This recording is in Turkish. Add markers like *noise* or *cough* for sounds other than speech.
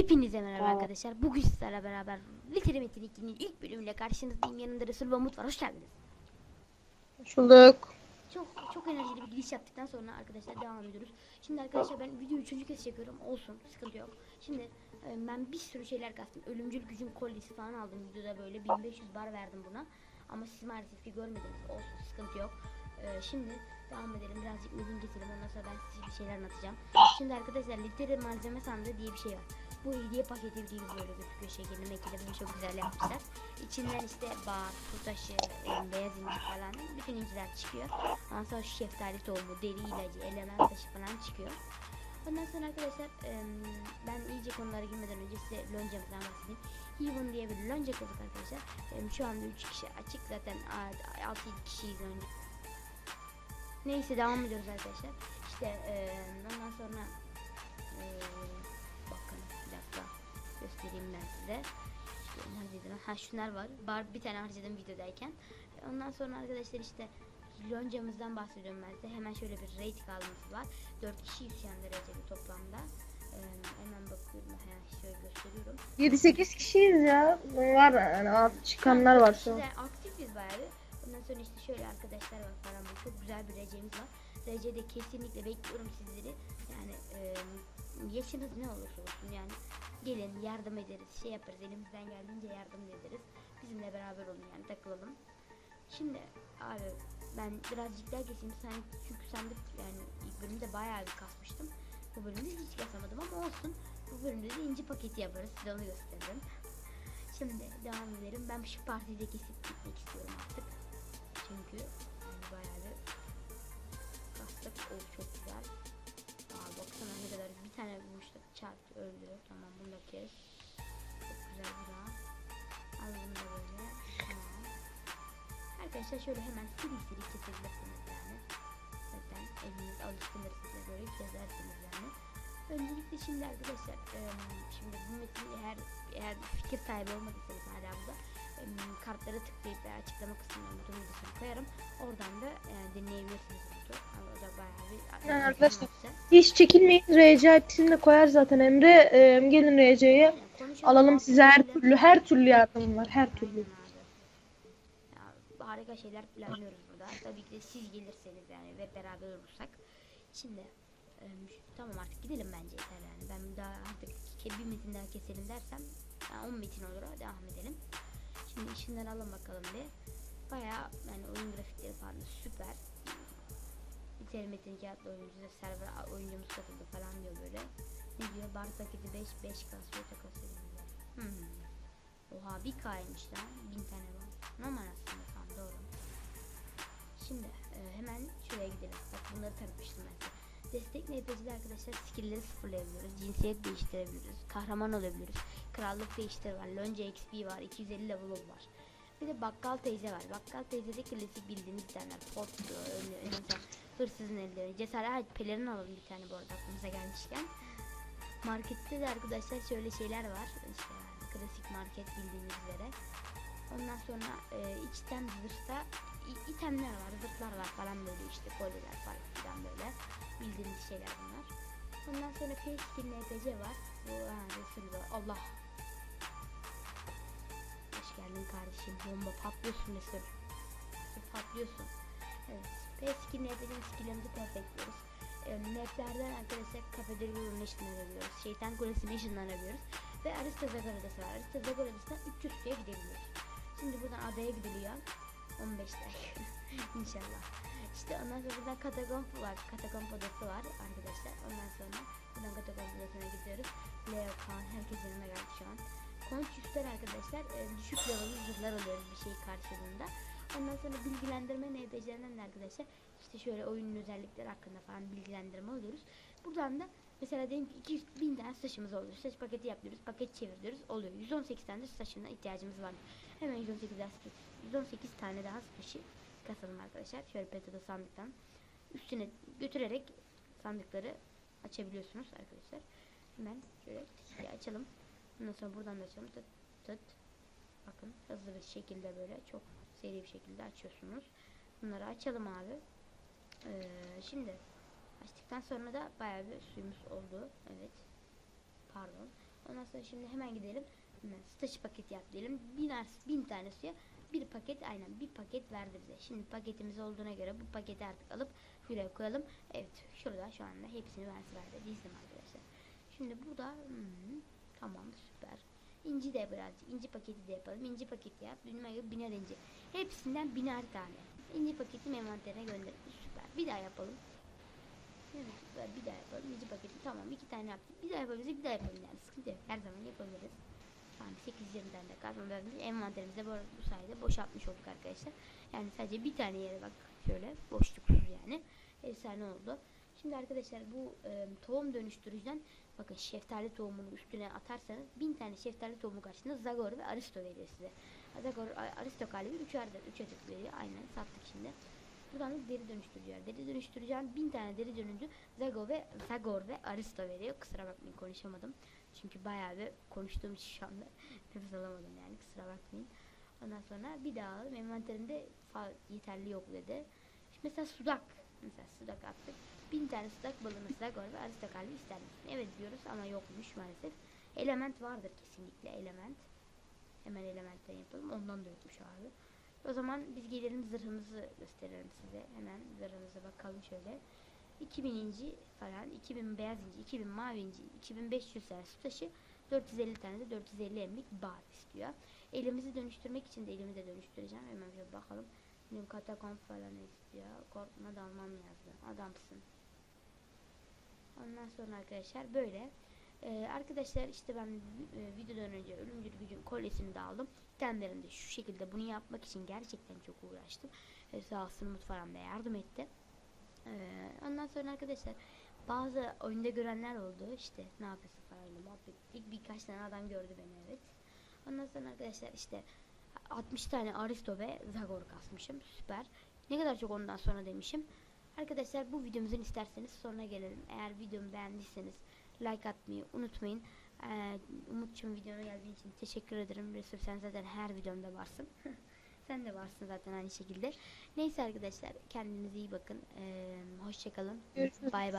Hepinize merhaba arkadaşlar. Bugün sizlerle beraber Literal Metin 2'nin ilk bölümüyle karşınızdayım. Yanında Resul ve Umut var. Hoş geldiniz. Hoş bulduk. Çok çok enerjili bir giriş yaptıktan sonra arkadaşlar devam ediyoruz. Şimdi arkadaşlar ben videoyu üçüncü kez çekiyorum. Olsun sıkıntı yok. Şimdi e, ben bir sürü şeyler kastım. Ölümcül gücün kolyesi falan aldım videoda böyle 1500 bar verdim buna. Ama siz maalesef ki görmediniz. Olsun sıkıntı yok. E, şimdi devam edelim. Birazcık medin getirelim. Ondan sonra ben size bir şeyler anlatacağım. Şimdi arkadaşlar Literal malzeme sandığı diye bir şey var. Bu hediye paketi değil böyle gözüküyor şeklinde bunu çok güzel yapmışlar. İçinden işte bar, su taşı, e, beyaz inci falan bütün inciler çıkıyor. Ondan sonra şeftali tohumu, deri ilacı, element taşı falan çıkıyor. Ondan sonra arkadaşlar ben iyice konulara girmeden önce size loncamızdan bahsedeyim. Heaven diye bir lonca kurduk arkadaşlar. Şu anda 3 kişi açık zaten 6-7 kişiyiz önce. Neyse devam ediyoruz arkadaşlar. İşte ondan sonra e, bakın bir dakika göstereyim ben size. İşte lan? Ha şunlar var. Bar bir tane harcadım videodayken. Ondan sonra arkadaşlar işte loncamızdan bahsediyorum ben size. Hemen şöyle bir rating alması var. 4 kişiyiz şu anda dereceli toplamda. Ee, hemen bakıyorum. Hemen şöyle gösteriyorum. 7-8 kişiyiz ya. Var yani alt çıkanlar var şu an. Aktifiz bayağı. Ondan sonra işte şöyle arkadaşlar var falan çok güzel bir recemiz var. Recede kesinlikle bekliyorum sizleri. Yani e, yaşınız ne olursa olsun yani gelin yardım ederiz, şey yaparız elimizden geldiğince yardım ederiz. Bizimle beraber olun yani takılalım. Şimdi abi ben birazcık daha keseyim sen çünkü sandık yani ilk bölümde bayağı bir kasmıştım. Bu bölümde hiç kasamadım ama olsun. Bu bölümde de inci paketi yaparız. Size onu gösteririm. Şimdi devam edelim. Ben şu partide kesip gitmek istiyorum artık. Arkadaşlar şöyle hemen seri seri kesebilirsiniz yani. Zaten eliniz alışkındır size böyle kesersiniz yani. Öncelikle şimdi arkadaşlar şimdi bu metni eğer eğer fikir sahibi olmadıysanız hala burada kartlara tıklayıp açıklama kısmına butonu videosunu koyarım. Oradan da e, dinleyebilirsiniz bunu. O da bayağı bir Yani arkadaşlar. Hiç çekinmeyin. RC IP'sini de koyar zaten Emre. Gelin RC'ye. Alalım size her türlü her türlü yardım var. Her türlü. Harika şeyler planlıyoruz burada. Tabii ki de siz gelirseniz yani ve beraber olursak. Şimdi tamam artık gidelim bence yeter yani. Ben daha artık bir metin daha keselim dersem yani 10 metin olur devam edelim. Şimdi işinden alın bakalım bir. Bayağı yani oyun grafikleri falan süper. İçeri metin kağıtlı oyuncu da server oyuncumuz katıldı falan diyor böyle. Ne diyor? Bar paketi 5 5 kasıyor takası Hmm. Oha bir kaymış lan. Bin tane var. Normal aslında. Şimdi e, hemen şuraya gidelim. Bak bunları tanıtmıştım ben size. Destek NPC'de arkadaşlar skill'leri sıfırlayabiliyoruz. Cinsiyet değiştirebiliriz. Kahraman olabiliriz. Krallık değiştir var. Lonca XP var. 250 level var. Bir de bakkal teyze var. Bakkal teyzede klasik bildiğiniz tane pot, önü, önümüzde hırsızın elleri. Cesaret pelerin alalım bir tane bu arada aklımıza gelmişken. Markette de arkadaşlar şöyle şeyler var. İşte klasik market bildiğiniz üzere. Ondan sonra e, içten zırhta itemler var, zırhlar var falan böyle işte kolyeler falan filan böyle. Bildiğiniz şeyler bunlar. Ondan sonra P-Skin NPC var. Bu ha, Resul var. Allah. Hoş geldin kardeşim. Bomba patlıyorsun Resul. Patlıyorsun. Evet. P-Skin NPC'nin skill'imizi perfectliyoruz. E, maplerden arkadaşlar kafeterya yoluna ışınlanabiliyoruz. Şeytan kulesine ışınlanabiliyoruz. Ve Arista Zagar Adası var. Arista Zagar Adası'na 300 suya gidebiliyoruz. Şimdi buradan adaya gidiliyor. 15 dakika. *laughs* İnşallah. İşte ondan sonra buradan katakomb var. Katakomb adası var arkadaşlar. Ondan sonra buradan katakomb adasına gidiyoruz. Leo Kaan herkes yanıma geldi şu an. Konçüsler arkadaşlar e, düşük level'lı zırhlar alıyoruz bir şey karşılığında. Ondan sonra bilgilendirme NPC'lerinden de arkadaşlar işte şöyle oyunun özellikleri hakkında falan bilgilendirme alıyoruz. Buradan da mesela diyelim ki 2000 tane saçımız oluyor. Saç paketi yapıyoruz. Paket çeviriyoruz. Oluyor. 118 tane de saçına ihtiyacımız var. Hemen 118 daha 118 tane daha saçı kasalım arkadaşlar. Şöyle petada sandıktan üstüne götürerek sandıkları açabiliyorsunuz arkadaşlar. Hemen şöyle açalım. Ondan sonra buradan da açalım. Tıt tıt. Bakın hızlı bir şekilde böyle çok seri bir şekilde açıyorsunuz. Bunları açalım abi. Ee, şimdi açtıktan sonra da bayağı bir suyumuz oldu. Evet. Pardon. Ondan sonra şimdi hemen gidelim. Staj paketi yap diyelim. Biner, bin tane suya bir paket aynen bir paket verdi bize. Şimdi paketimiz olduğuna göre bu paketi artık alıp şuraya koyalım. Evet şurada şu anda hepsini versi verdi. Dizdim arkadaşlar. Şimdi burada hmm, tamam süper. İnci de birazcık. inci paketi de yapalım. İnci paketi yap. Bilmem gibi biner inci. Hepsinden biner tane. İnci paketi envanterine gönderelim. Süper. Bir daha yapalım. Evet. Bir daha yapalım. İnci paketi tamam. iki tane yaptık. Bir daha yapabiliriz. Bir daha yapalım yani. Sıkıntı yok. Her zaman yapabiliriz. Tamam 820 tane de vermiş. Envanterimizi bu, bu sayede boşaltmış olduk arkadaşlar. Yani sadece bir tane yere bak şöyle boşluksuz yani. Efsane oldu. Şimdi arkadaşlar bu e, tohum dönüştürücüden bakın şeftali tohumunu üstüne atarsanız bin tane şeftali tohumu karşısında Zagor ve Aristo veriyor size. Zagor, Aristo galiba 3 adet 3 adet veriyor. Aynen sattık şimdi. Buradan da deri dönüştürücü var. Deri dönüştüreceğim bin tane deri dönücü Zagor ve Zagor ve Aristo veriyor. Kusura bakmayın konuşamadım. Çünkü bayağı bir konuştuğum için şu anda *laughs* nefes alamadım yani kusura bakmayın. Ondan sonra bir daha aldım. Envanterimde fa- yeterli yok dedi. Şimdi mesela sudak. Mesela sudak attık. Bin tane sudak balığı mesela gol ve arista kalbi ister misin? Evet diyoruz ama yokmuş maalesef. Element vardır kesinlikle element. Hemen elementten yapalım. Ondan da yokmuş abi. O zaman biz gelelim zırhımızı gösterelim size. Hemen zırhımıza bakalım şöyle. 2000 inci falan, 2000 beyaz inci, 2000 mavi inci, 2500 tane su taşı, 450 tane de 450 emlik bar istiyor. Elimizi dönüştürmek için de elimi de dönüştüreceğim. Hemen şöyle bakalım. Benim katakomb falan istiyor. Korkma dalmam yazdı. Adamsın. Ondan sonra arkadaşlar böyle. Ee, arkadaşlar işte ben e, videodan önce ölümcül gücün kolyesini de aldım. Kendilerinde şu şekilde bunu yapmak için gerçekten çok uğraştım. Ee, sağ olsun mutfağım da yardım etti. Ee, ondan sonra arkadaşlar bazı oyunda görenler oldu işte ne yapıyorsun falan muhabbet ettik. Birkaç tane adam gördü beni evet. Ondan sonra arkadaşlar işte 60 tane Aristo ve Zagor kasmışım. Süper. Ne kadar çok ondan sonra demişim. Arkadaşlar bu videomuzun isterseniz sonuna gelelim. Eğer videomu beğendiyseniz like atmayı unutmayın. Ee, Umut'cum videona geldiğin için teşekkür ederim. Resul sen zaten her videomda varsın. *laughs* sen de varsın zaten aynı şekilde. Neyse arkadaşlar kendinize iyi bakın. Ee, hoşçakalın. Bay bay.